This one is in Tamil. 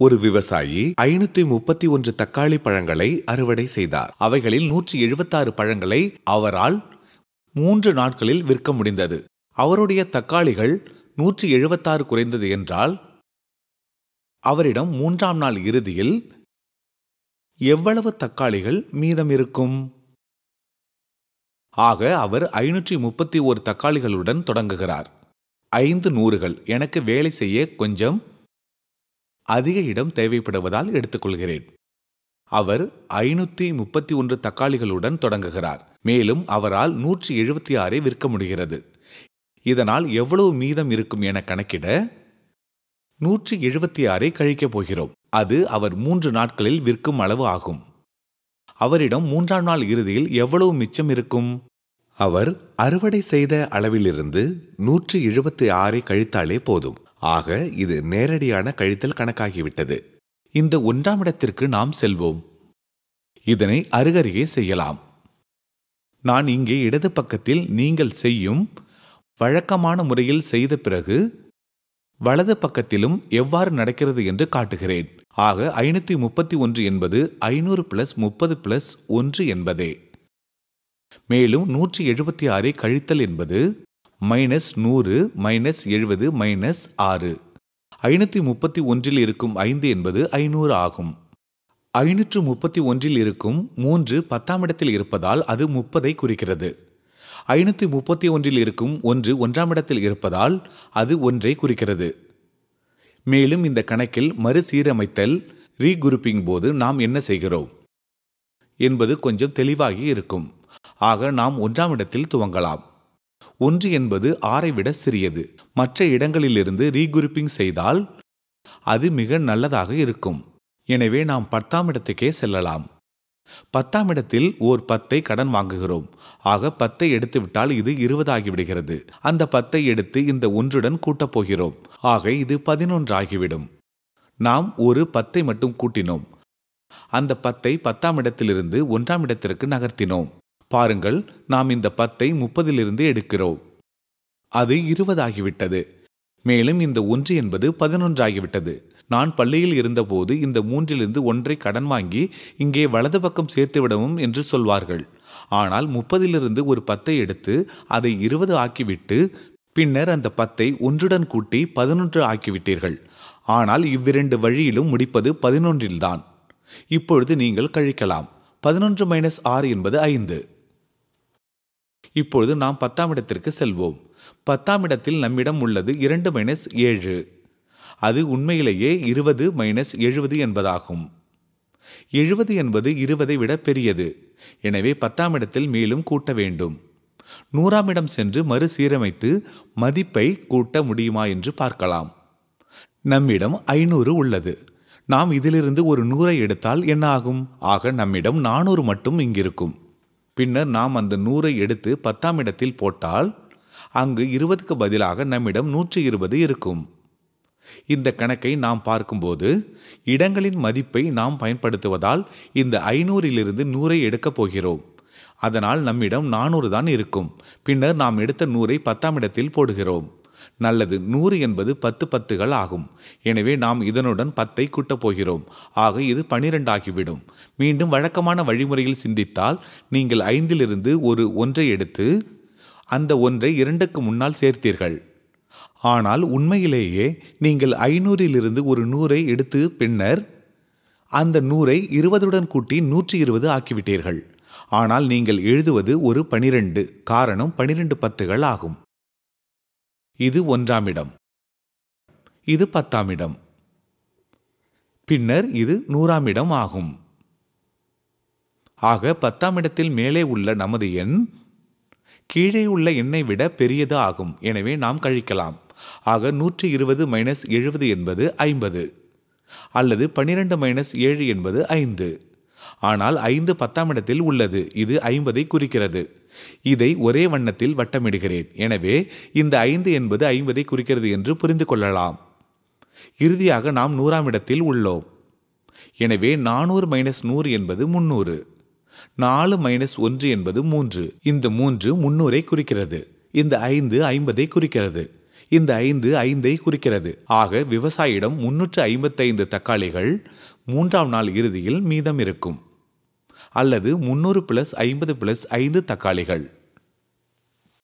ஒரு விவசாயி ஐநூத்தி முப்பத்தி ஒன்று தக்காளி பழங்களை அறுவடை செய்தார். அவைகளில் நூற்றி எழுபத்தாறு பழங்களை அவரால் மூன்று நாட்களில் விற்க முடிந்தது. அவருடைய தக்காளிகள் நூற்றி எழுபத்தாறு குறைந்தது என்றால் அவரிடம் மூன்றாம் நாள் இறுதியில் எவ்வளவு தக்காளிகள் மீதம் இருக்கும்? ஆக அவர் ஐநூற்றி முப்பத்தி ஒரு தக்காளிகளுடன் தொடங்குகிறார். ஐந்து நூறுகள். எனக்கு வேலை செய்ய கொஞ்சம் அதிக இடம் தேவைப்படுவதால் எடுத்துக்கொள்கிறேன். அவர் ஐநூற்றி முப்பத்தி ஒன்று தக்காளிகளுடன் தொடங்குகிறார். மேலும் அவரால் நூற்றி எழுபத்தி ஆறை விற்க முடிகிறது. இதனால் எவ்வளவு மீதம் இருக்கும் என கணக்கிட நூற்றி எழுபத்தி ஆறை கழிக்கப் போகிறோம். அது அவர் மூன்று நாட்களில் விற்கும் அளவு ஆகும். அவரிடம் மூன்றாம் நாள் இறுதியில் எவ்வளவு மிச்சம் இருக்கும்? அவர் அறுவடை செய்த அளவிலிருந்து நூற்றி எழுபத்தி ஆறை கழித்தாலே போதும். ஆக இது நேரடியான கழித்தல் கணக்காகிவிட்டது. இந்த ஒன்றாம் இடத்திற்கு நாம் செல்வோம். இதனை அருகருகே செய்யலாம். நான் இங்கே இடது பக்கத்தில் நீங்கள் செய்யும் வழக்கமான முறையில் செய்த பிறகு வலது பக்கத்திலும் எவ்வாறு நடக்கிறது என்று காட்டுகிறேன். ஆக ஐநூற்றி முப்பத்தி ஒன்று என்பது ஐநூறு பிளஸ் முப்பது பிளஸ் ஒன்று என்பதே. மேலும் நூற்றி எழுபத்தி ஆறை கழித்தல் என்பது மைனஸ் நூறு மைனஸ் எழுபது மைனஸ் ஆறு. ஐநூற்றி முப்பத்தி ஒன்றில் இருக்கும் ஐந்து என்பது ஐநூறு ஆகும். ஐநூற்று முப்பத்தி ஒன்றில் இருக்கும் மூன்று பத்தாம் இடத்தில் இருப்பதால் அது முப்பதை குறிக்கிறது. ஐநூற்றி முப்பத்தி ஒன்றில் இருக்கும் ஒன்று ஒன்றாம் இடத்தில் இருப்பதால் அது ஒன்றை குறிக்கிறது. மேலும் இந்த கணக்கில் மறுசீரமைத்தல் ரீகுரூப்பிங் போது நாம் என்ன செய்கிறோம்? என்பது கொஞ்சம் தெளிவாகி இருக்கும். ஆக நாம் ஒன்றாம் இடத்தில் துவங்கலாம். ஒன்று என்பது ஆறை விட சிறியது. மற்ற இடங்களிலிருந்து ரீகுரூப்பிங் செய்தால் அது மிக நல்லதாக இருக்கும். எனவே நாம் பத்தாம் இடத்துக்கே செல்லலாம். பத்தாம் இடத்தில் ஓர் பத்தை கடன் வாங்குகிறோம். ஆக பத்தை எடுத்துவிட்டால் இது இருபதாகிவிடுகிறது. அந்த பத்தை எடுத்து இந்த ஒன்றுடன் கூட்டப் போகிறோம். ஆக இது பதினொன்று ஆகிவிடும் நாம் ஒரு பத்தை மட்டும் கூட்டினோம். அந்த பத்தை பத்தாம் இடத்திலிருந்து ஒன்றாம் இடத்திற்கு நகர்த்தினோம். பாருங்கள் நாம் இந்த பத்தை முப்பதிலிருந்து எடுக்கிறோம். அது இருபதாகிவிட்டது. மேலும் இந்த ஒன்று என்பது பதினொன்றாகிவிட்டது. நான் பள்ளியில் இருந்தபோது இந்த மூன்றிலிருந்து ஒன்றை கடன் வாங்கி இங்கே வலது பக்கம் சேர்த்துவிடவும் என்று சொல்வார்கள். ஆனால் முப்பதிலிருந்து ஒரு பத்தை எடுத்து அதை இருபது ஆக்கிவிட்டு பின்னர் அந்த பத்தை ஒன்றுடன் கூட்டி பதினொன்று ஆக்கிவிட்டீர்கள். ஆனால் இவ்விரண்டு வழியிலும் முடிப்பது பதினொன்றில்தான். இப்பொழுது நீங்கள் கழிக்கலாம். பதினொன்று மைனஸ் ஆறு என்பது ஐந்து. இப்பொழுது நாம் பத்தாம் இடத்திற்கு செல்வோம். பத்தாம் இடத்தில் நம்மிடம் உள்ளது இரண்டு மைனஸ் ஏழு. அது உண்மையிலேயே இருபது மைனஸ் எழுபது என்பதாகும். எழுபது என்பது இருபதை விட பெரியது. எனவே பத்தாம் இடத்தில் மேலும் கூட்ட வேண்டும். நூறாம் இடம் சென்று மறுசீரமைத்து மதிப்பை கூட்ட முடியுமா என்று பார்க்கலாம். நம்மிடம் ஐநூறு உள்ளது. நாம் இதிலிருந்து ஒரு நூறை எடுத்தால் என்ன ஆகும்? ஆக நம்மிடம் நானூறு மட்டும் இங்கிருக்கும். பின்னர் நாம் அந்த நூறை எடுத்து பத்தாம் இடத்தில் போட்டால் அங்கு இருபதுக்கு பதிலாக நம்மிடம் நூற்றி இருபது இருக்கும். இந்த கணக்கை நாம் பார்க்கும்போது இடங்களின் மதிப்பை நாம் பயன்படுத்துவதால் இந்த ஐநூறிலிருந்து நூறை எடுக்கப் போகிறோம். அதனால் நம்மிடம் நானூறு தான் இருக்கும். பின்னர் நாம் எடுத்த நூறை பத்தாம் இடத்தில் போடுகிறோம். நல்லது. நூறு என்பது பத்து பத்துகள் ஆகும். எனவே நாம் இதனுடன் பத்தை கூட்டப் போகிறோம். ஆக இது பனிரெண்டு ஆகிவிடும் மீண்டும் வழக்கமான வழிமுறையில் சிந்தித்தால் நீங்கள் ஐந்திலிருந்து ஒரு ஒன்றை எடுத்து அந்த ஒன்றை இரண்டுக்கு முன்னால் சேர்த்தீர்கள். ஆனால் உண்மையிலேயே நீங்கள் ஐநூறிலிருந்து ஒரு நூறை எடுத்து பின்னர் அந்த நூறை இருபதுடன் கூட்டி நூற்றி இருபது ஆக்கிவிட்டீர்கள். ஆனால் நீங்கள் எழுதுவது ஒரு பனிரெண்டு. காரணம் பனிரெண்டு பத்துகள் ஆகும். இது ஒன்றாம் இடம். இது பத்தாம் இடம். பின்னர் இது நூறாம் இடம் ஆகும். ஆக பத்தாம் இடத்தில் மேலே உள்ள நமது எண் கீழே உள்ள எண்ணை விட பெரியது ஆகும். எனவே நாம் கழிக்கலாம். ஆக நூற்றி இருபது மைனஸ் எழுபது என்பது ஐம்பது. அல்லது பனிரெண்டு மைனஸ் ஏழு என்பது ஐந்து. ஆனால் ஐந்து பத்தாம் இடத்தில் உள்ளது. இது ஐம்பதை குறிக்கிறது. இதை ஒரே வண்ணத்தில் வட்டமிடுகிறேன். எனவே இந்த ஐந்து என்பது ஐம்பதை குறிக்கிறது என்று புரிந்து கொள்ளலாம். இறுதியாக நாம் நூறாம் இடத்தில் உள்ளோம். எனவே நானூறு மைனஸ் நூறு என்பது முன்னூறு நாலு மைனஸ் ஒன்று என்பது மூன்று. இந்த மூன்று முன்னூரை குறிக்கிறது. இந்த ஐந்து ஐம்பதை குறிக்கிறது. இந்த ஐந்து ஐந்தை குறிக்கிறது. ஆக விவசாயிடம் முன்னூற்று ஐம்பத்தைந்து தக்காளிகள் மூன்றாம் நாள் இறுதியில் மீதம் இருக்கும். அல்லது முன்னூறு பிளஸ் ஐம்பது பிளஸ் ஐந்து தக்காளிகள்.